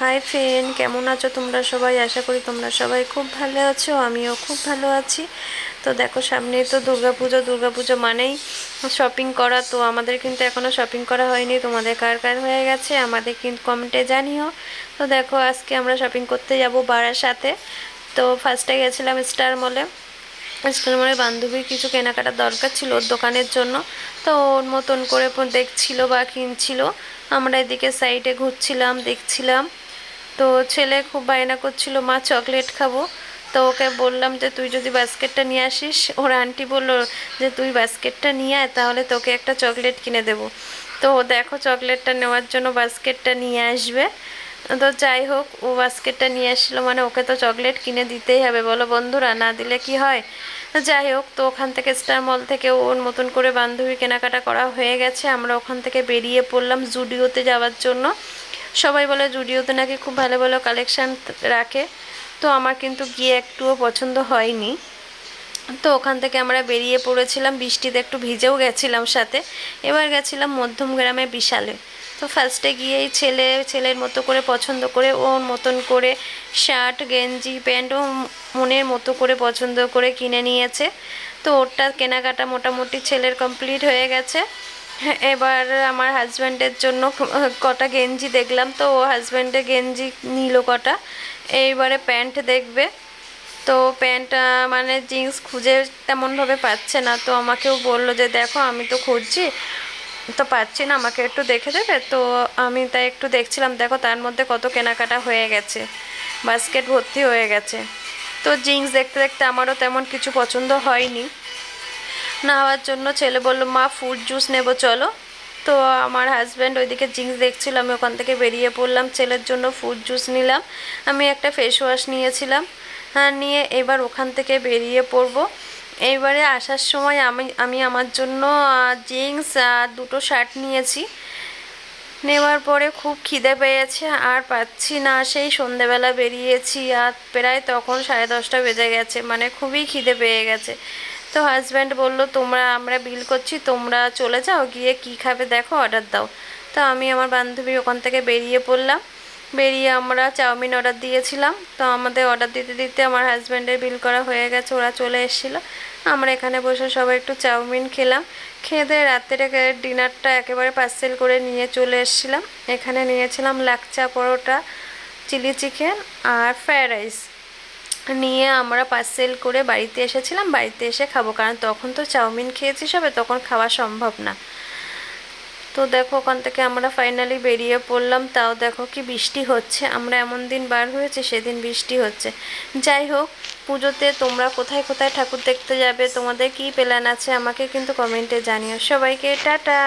Hi friend কেমন আছো তোমরা সবাই? আশা করি তোমরা সবাই খুব ভালো আছো, আমিও খুব ভালো আছি। তো দেখো, সামনেই তো দুর্গাপুজো। দুর্গাপুজো মানেই শপিং করা। তো আমাদের কিন্তু এখনও শপিং করা হয়নি। তোমাদের কার কার হয়ে গেছে আমাদের কিন্তু কমেন্টে জানিও। তো দেখো, আজকে আমরা শপিং করতে যাব বাড়ার সাথে তো ফার্স্টে গেছিলাম স্টার মলে স্টার মলে বান্ধবীর কিছু কেনাকাটার দরকার ছিল ওর দোকানের জন্য। তো ওর মতন করে দেখছিল বা কিনছিল। আমরা এদিকে সাইডে ঘুরছিলাম, দেখছিলাম। তো ছেলে খুব বায়না করছিল, মা, চকলেট খাব। তো ওকে বললাম যে, তুই যদি বাস্কেটটা নিয়ে আসিস। ওর আন্টি বলল যে, তুই বাস্কেটটা নিয়ে আয়, তাহলে তোকে একটা চকলেট কিনে দেব। তো ও দেখো চকলেটটা নেওয়ার জন্য বাস্কেটটা নিয়ে আসবে। তো যাই হোক, ও বাস্কেটটা নিয়ে আসলো মানে ওকে তো চকলেট কিনে দিতেই হবে। বলো, বন্ধুরা, না দিলে কি হয়? যাই হোক, তো ওখান থেকে স্টার মল থেকে ওর মতন করে বান্ধবী কেনাকাটা করা হয়ে গেছে। আমরা ওখান থেকে বেরিয়ে পড়লাম জুডিওতে যাওয়ার জন্য। সবাই বলে জুডিওতে নাকি খুব ভালো ভালো কালেকশান রাখে। তো আমার কিন্তু গিয়ে একটুও পছন্দ হয়নি। তো ওখান থেকে আমরা বেরিয়ে পড়েছিলাম, বৃষ্টিতে একটু ভিজেও গেছিলাম সাথে। এবার গেছিলাম মধ্যম গ্রামে বিশালে। তো ফার্স্টে গিয়েই ছেলে, ছেলের মতো করে পছন্দ করে, ওর মতন করে শার্ট গেঞ্জি প্যান্ট ও মনের মতো করে পছন্দ করে কিনে নিয়েছে। তো ওরটা কেনাকাটা মোটামুটি ছেলের কমপ্লিট হয়ে গেছে। এবার আমার হাজব্যান্ডের জন্য কটা গেঞ্জি দেখলাম, তো ও হাজব্যান্ডের গেঞ্জি নিল কটা। এইবারে প্যান্ট দেখবে। তো প্যান্ট মানে জিন্স খুঁজে তেমনভাবে পাচ্ছে না। তো আমাকেও বলল যে, দেখো, আমি তো খুঁজছি। তো পাচ্ছি না, আমাকে একটু দেখে দেবে। তো আমি তাই একটু দেখছিলাম, দেখো, তার মধ্যে কত কেনাকাটা হয়ে গেছে, বাস্কেট ভর্তি হয়ে গেছে। তো জিন্স দেখতে দেখতে আমারও তেমন কিছু পছন্দ হয়নি। নেওয়ার জন্য ছেলে বলল, মা ফ্রুট জুস নেব, চলো। তো আমার হাজব্যান্ড ওইদিকে জিন্স দেখছিল, আমি ওখান থেকে বেরিয়ে পড়লাম, ছেলের জন্য ফ্রুট জুস নিলাম। আমি একটা ফেস ওয়াশ নিয়েছিলাম হ্যাঁ নিয়ে এবার ওখান থেকে বেরিয়ে পড়ব। এইবারে আসার সময় আমি আমি আমার জন্য জিন্স দুটো শার্ট নিয়েছি। নেওয়ার পরে খুব খিদে পেয়েছে, আর পাচ্ছি না। সেই সন্ধেবেলা বেরিয়েছি, আর প্রায় তখন সাড়ে দশটা বেজে গেছে মানে খুবই খিদে পেয়ে গেছে। তো হাজব্যান্ড বলল, তোমরা, আমরা বিল করছি, তোমরা চলে যাও, গিয়ে কি খাবে দেখো অর্ডার দাও। তো আমি আমার বান্ধবী ওখান থেকে বেরিয়ে পড়লাম। বেরিয়ে আমরা চাউমিন অর্ডার দিয়েছিলাম। তো আমাদের অর্ডার দিতে দিতে আমার হাজব্যান্ডের বিল করা হয়ে গেছে, ওরা চলে এসেছিল। আমরা এখানে বসে সবাই একটু চাউমিন খেলাম। খেয়ে দিয়ে রাত্রে ডিনারটা একেবারে পার্সেল করে নিয়ে চলে এসেছিলাম। এখানে নিয়েছিলাম লাকচা পরোটা চিলি চিকেন আর ফ্রায়েড রাইস নিয়ে আমরা পার্সেল করে বাড়িতে এসেছিলাম। বাড়িতে এসে খাব, কারণ তখন তো চাউমিন খেয়েছি সবে, তখন খাওয়া সম্ভব না। তো দেখো, ওখান থেকে আমরা ফাইনালি বেরিয়ে পড়লাম। তাও দেখো কি বৃষ্টি হচ্ছে। আমরা এমন দিন বার হয়েছে, সেদিন বৃষ্টি হচ্ছে। যাই হোক, পুজোতে তোমরা কোথায় কোথায় ঠাকুর দেখতে যাবে, তোমাদের কি প্ল্যান আছে আমাকে কিন্তু কমেন্টে জানিও। সবাইকে টাটা!